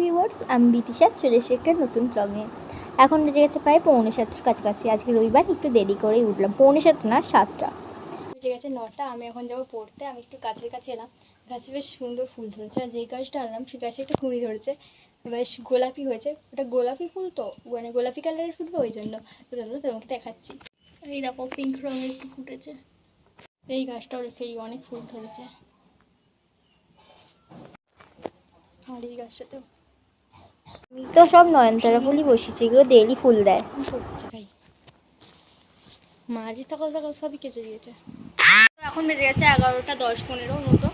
Viewers আমি বিতিশা চলে এসে একটা নতুন ব্লগ নিয়ে। এখন বেজে গেছে প্রায় পৌনে সাতটার কাছাকাছি। আজকে রবিবার, একটু দেরি করেই উঠলাম। পৌনে সাতটা না, সাতটা। বেজে গেছে নটা, আমি এখন যাব পড়তে। আমি একটু গাছের কাছে এলাম। গাছে বেশ সুন্দর ফুল ধরেছে। আর যেই গাছটা আনলাম, সেই গাছে একটা কুঁড়ি ধরেছে। বেশ গোলাপি হয়েছে। ওটা গোলাপি ফুল তো? মানে গোলাপি কালারের ফুটবে ওই জন্য। জন্য তোমাকে দেখাচ্ছি। এই দেখো পিঙ্ক রঙের একটু ফুটেছে। এই গাছটাও দেখেই অনেক ফুল ধরেছে। আর এই গাছটাতেও আমি তো সব নয়নতারা ফুলই বসেছি এগুলো ডেলি ফুল দেয়। মাঝি সকাল সকাল সবই কেচে দিয়েছে। এখন বেজে গেছে এগারোটা দশ পনেরোর মতো।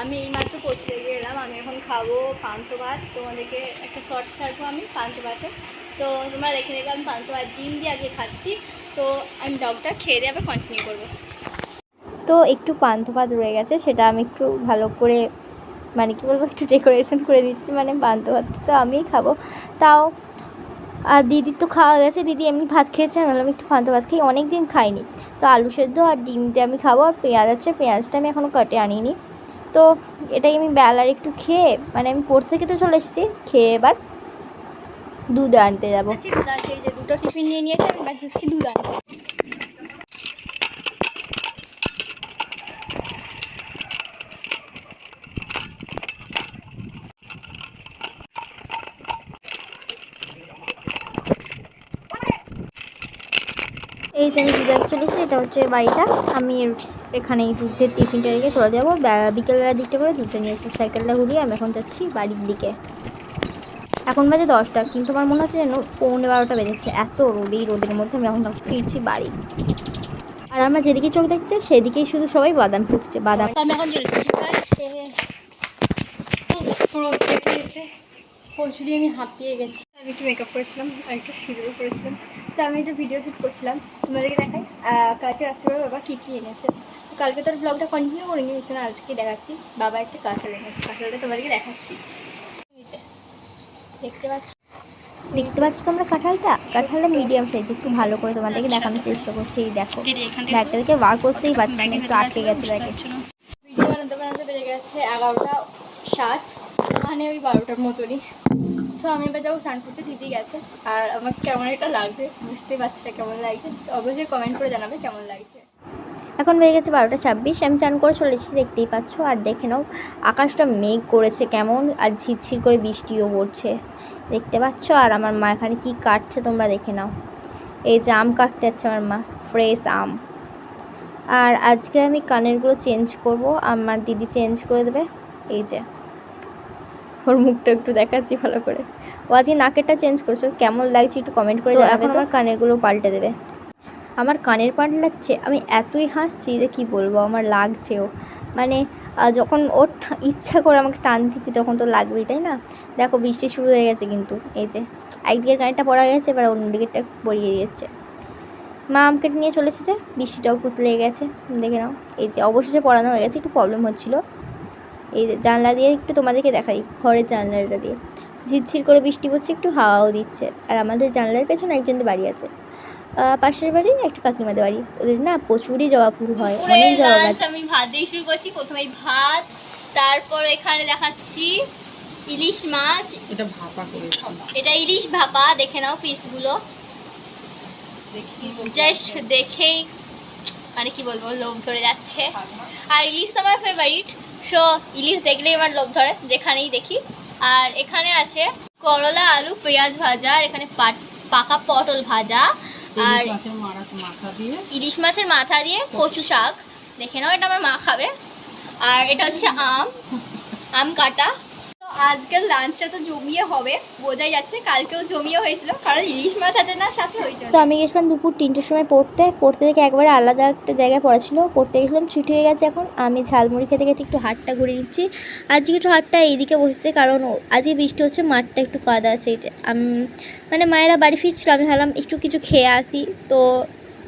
আমি এইমাত্র পড়তে গিয়ে এলাম আমি এখন খাব পান্ত ভাত। তোমাদেরকে একটা শর্ট ছাড়বো আমি পান্ত ভাতে। তো তোমরা দেখে নেবে আমি পান্ত ভাত ডিম দিয়ে আজকে খাচ্ছি। তো আমি ডগটা খেয়ে দিয়ে আবার কন্টিনিউ করব। তো একটু পান্থ পাত রয়ে গেছে সেটা আমি একটু ভালো করে মানে কি বলব, একটু ডেকোরেশন করে দিচ্ছি মানে পান্থ ভাতটা তো আমিই খাব। তাও, আর দিদির তো খাওয়া গেছে, দিদি এমনি ভাত খেয়েছে, আমি বললাম একটু পান্থ ভাত খাই অনেক দিন খাইনি। তো আলু সেদ্ধ আর ডিম দিয়ে আমি খাব, আর পেঁয়াজ আছে, পেঁয়াজটা আমি এখনও কাটে আনিনি। তো এটাই আমি বেলার একটু খেয়ে মানে আমি পড়তে থেকে তো চলে এসেছি, খেয়ে এবার দুধ আনতে যাব। এই দুটো টিফিন নিয়ে নিয়েছে আমি দুধ আনতে এই যে আমি দিদার চলে এসেছি এটা হচ্ছে বাড়িটা আমি এখানে এই দুধের টিফিনটা রেখে চলে যাব বিকেলবেলার দিকটা করে দুধটা নিয়ে আসব সাইকেলটা ঘুরিয়ে আমি এখন যাচ্ছি বাড়ির দিকে এখন বাজে দশটা কিন্তু আমার মনে হচ্ছে যেন পৌনে বারোটা বেজেছে এত রোদ এই রোদের মধ্যে আমি এখন ফিরছি বাড়ি আর আমরা যেদিকে চোখ দেখছে সেদিকেই শুধু সবাই বাদাম টুকছে বাদাম আমি এখন। পুরো এসে আমি হাঁপিয়ে গেছি আমি একটু মেকআপ করেছিলাম আর একটু সিঁদুরও করেছিলাম। তো আমি একটু ভিডিও শ্যুট করছিলাম তোমাদেরকে দেখাই। কালকে রাত্রিবেলা বাবা কী কী এনেছে? তো কালকে তার ব্লগটা কন্টিনিউ করে নিয়েছিল আজকে দেখাচ্ছি। বাবা একটা কাঁঠাল এনেছে কাঁঠালটা তোমাদেরকে দেখাচ্ছি। দেখতে পাচ্ছি? দেখতে পাচ্ছ তোমরা কাঁঠালটা? কাঁঠালটা মিডিয়াম সাইজ একটু ভালো করে তোমাদেরকে দেখানোর চেষ্টা করছি এই দেখো। ব্যাগটা থেকে বার করতেই পারছি না একটু আটকে গেছে ব্যাগে। ভিডিও বানাতে বানাতে বেজে গেছে এগারোটা ষাট ওখানে ওই বারোটার মতনই। তো আমি এবার যাব স্নান করতে দিদি গেছে। আর আমার কেমন একটা লাগবে বুঝতেই পারছি না কেমন লাগছে। অবশ্যই কমেন্ট করে জানাবে কেমন লাগছে। এখন হয়ে গেছে বারোটা ছাব্বিশ, আমি চান করে চলে এসেছি, দেখতেই পাচ্ছ। আর দেখে নাও, আকাশটা মেঘ করেছে কেমন, আর ঝিরঝির করে বৃষ্টিও পড়ছে। দেখতে পাচ্ছ? আর আমার মা এখানে কী কাটছে তোমরা দেখে নাও। এই যে আম কাটতে যাচ্ছে আমার মা ফ্রেশ আম। আর আজকে আমি কানেরগুলো চেঞ্জ করব, আমার দিদি চেঞ্জ করে দেবে। এই যে। ওর মুখটা একটু দেখাচ্ছি ভালো করে। ও আজকে নাকেরটা চেঞ্জ করেছে কেমন লাগছে একটু কমেন্ট করে তো আমার কানেরগুলো পাল্টে দেবে। আমার কানের পাট লাগছে আমি এতই হাসছি যে কি বলব আমার লাগছেও মানে যখন ওর ইচ্ছা করে আমাকে টান দিচ্ছে তখন তো লাগবেই তাই না? দেখো বৃষ্টি শুরু হয়ে গেছে কিন্তু এই যে একদিকের কানেরটা পড়া হয়ে গেছে এবার অন্যদিকেরটা পরিয়ে দিয়েছে মা আম কেটে নিয়ে চলে এসেছে বৃষ্টিটাও পড়তে লেগে গেছে দেখে নাও। এই যে অবশেষে পড়ানো হয়ে গেছে একটু প্রবলেম হচ্ছিল। এই জানলা দিয়ে একটু তোমাদেরকে দেখাই ঘরের জানলাটা দিয়ে। ঝিরঝির করে বৃষ্টি পড়ছে একটু হাওয়াও দিচ্ছে। আর আমাদের জানলার পেছনে একজনদের বাড়ি আছে। আহ, পাশের বাড়ি একটা কাকিমাদের বাড়ি। ওদের না প্রচুরই জবা ফুল হয় অনেক জবা গাছ। আমি ভাত দিয়ে শুরু করছি প্রথমেই ভাত তারপর এখানে দেখাচ্ছি ইলিশ মাছ। এটা ভাপা করেছি। এটা ইলিশ ভাপা দেখে নাও পিসগুলো জাস্ট দেখেই মানে কি বলব লোভ ধরে যাচ্ছে। আর ইলিশ তো আমার ফেভারিট সো ইলিশ দেখলেই আমার লোভ ধরে যেখানেই দেখি। আর এখানে আছে করলা আলু পেঁয়াজ ভাজা আর এখানে পাকা পটল ভাজা। আর ইলিশ মাছের মাথা দিয়ে? ইলিশ মাছের মাথা দিয়ে কচু শাক। দেখে নাও এটা আমার মা খাবে। আর এটা হচ্ছে আম। আম কাটা। তো আজকের লাঞ্চটা তো জমিয়ে হবে, বোঝাই যাচ্ছে কালকেও জমিয়ে হয়েছিল, কারণ ইলিশ মাছ আছে না সাথে হয়েছিল তো আমি গেছিলাম দুপুর তিনটের সময় পড়তে পড়তে থেকে একবারে আলাদা একটা জায়গায় পড়া ছিল, পড়তে গেছিলাম, ছুটি হয়ে গেছে এখন, আমি ঝালমুড়ি খেতে গেছি, একটু হাটটা ঘুরে নিচ্ছি। আজকে একটু হাটটা এইদিকে বসেছে, কারণ আজকে বৃষ্টি হচ্ছে, মাঠটা একটু কাদা আছে, এই যে মানে মায়েরা বাড়ি ফিরছিল, আমি ভাবলাম একটু কিছু খেয়ে আসি, তো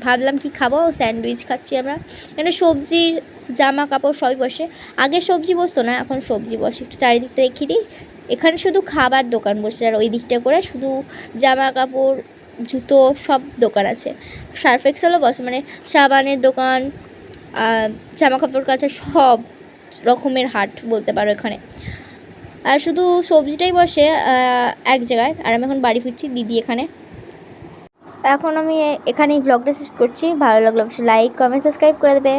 ভাবলাম কি খাব, স্যান্ডউইচ খাচ্ছি আমরা। এখানে সবজির জামা কাপড় সবই বসে। আগে সবজি বসতো না, এখন সবজি বসে। একটু চারিদিকটা দেখিয়ে দিই। এখানে শুধু খাবার দোকান বসে, আর ওই দিকটা করে শুধু জামা কাপড় জুতো সব দোকান আছে। সার্ফ এক্সেলও বসে মানে সাবানের দোকান জামা কাপড় কাছে সব রকমের হাট বলতে পারো এখানে। আর শুধু সবজিটাই বসে এক জায়গায়। আর আমি এখন বাড়ি ফিরছি দিদি এখানে। এখন আমি এখানেই ব্লগটা শেষ করছি। ভালো লাগলে অবশ্যই লাইক কমেন্ট সাবস্ক্রাইব করে দেবে।